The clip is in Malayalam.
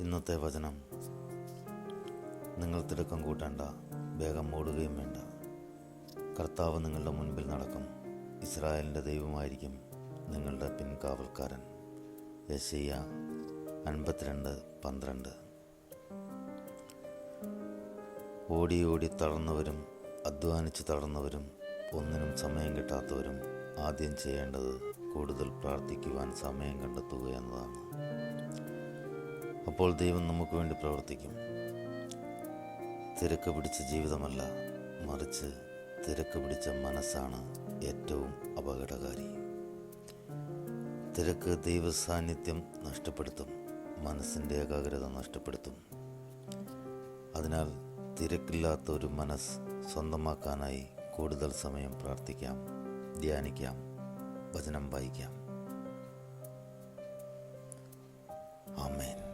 ഇന്നത്തെ വചനം. നിങ്ങൾ തിടുക്കം കൂട്ടേണ്ട വേഗം ഓടുകയും വേണ്ട. കർത്താവ് നിങ്ങളുടെ മുൻപിൽ നടക്കും. ഇസ്രായേലിന്റെ ദൈവമായിരിക്കും നിങ്ങളുടെ പിൻകാവൽക്കാരൻ. യശയ്യ അൻപത്തിരണ്ട് പന്ത്രണ്ട്. ഓടി ഓടി തളർന്നവരും അധ്വാനിച്ച് തളർന്നവരും ഒന്നിനും സമയം കിട്ടാത്തവരും ആദ്യം ചെയ്യേണ്ടത് കൂടുതൽ പ്രാർത്ഥിക്കുവാൻ സമയം കണ്ടെത്തുക എന്നതാണ്. അപ്പോൾ ദൈവം നമുക്ക് വേണ്ടി പ്രവർത്തിക്കും. തിരക്ക് പിടിച്ച ജീവിതമല്ല മറിച്ച് തിരക്ക് പിടിച്ച മനസ്സാണ് ഏറ്റവും അപകടകാരി. തിരക്ക് ദൈവസാന്നിധ്യം നഷ്ടപ്പെടുത്തും മനസ്സിന്റെ ഏകാഗ്രത നഷ്ടപ്പെടുത്തും. അതിനാൽ തിരക്കില്ലാത്ത ഒരു മനസ്സ് സ്വന്തമാക്കാനായി കൂടുതൽ സമയം പ്രാർത്ഥിക്കാം ധ്യാനിക്കാം വചനം വായിക്കാം. ആമേൻ.